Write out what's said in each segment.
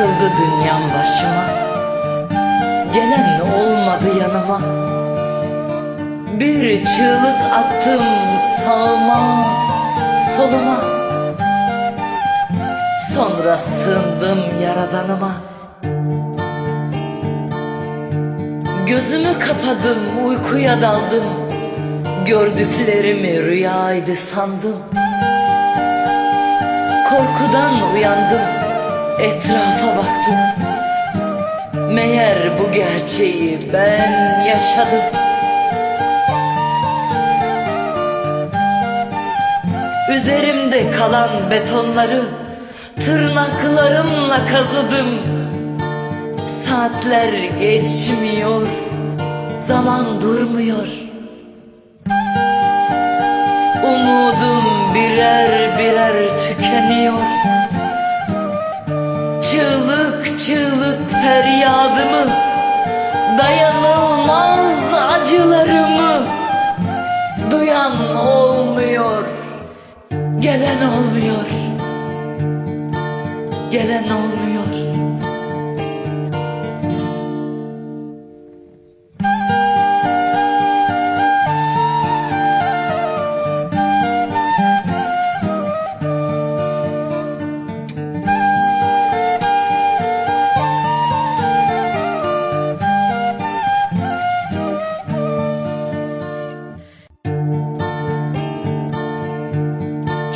Yıkıldı dünyam başıma. Gelen olmadı yanıma. Bir çığlık attım sağıma Soluma. Sonra sığındım yaradanıma. Gözümü kapadım uykuya daldım. Gördüklerimi rüyaydı sandım. Korkudan uyandım Etrafa baktım. Meğer bu gerçeği ben yaşadım. Üzerimde kalan betonları Tırnaklarımla kazıdım. Saatler geçmiyor Zaman durmuyor. Umudum birer birer tükeniyor Çığlık feryadımı Dayanılmaz acılarımı Duyan olmuyor Gelen olmuyor Gelen olmuyor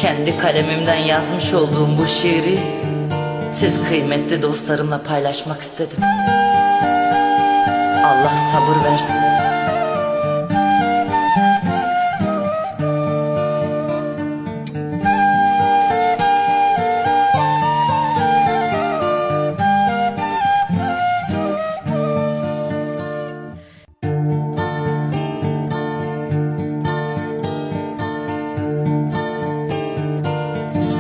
Kendi kalemimden yazmış olduğum bu şiiri siz kıymetli dostlarımla paylaşmak istedim. Allah sabır versin.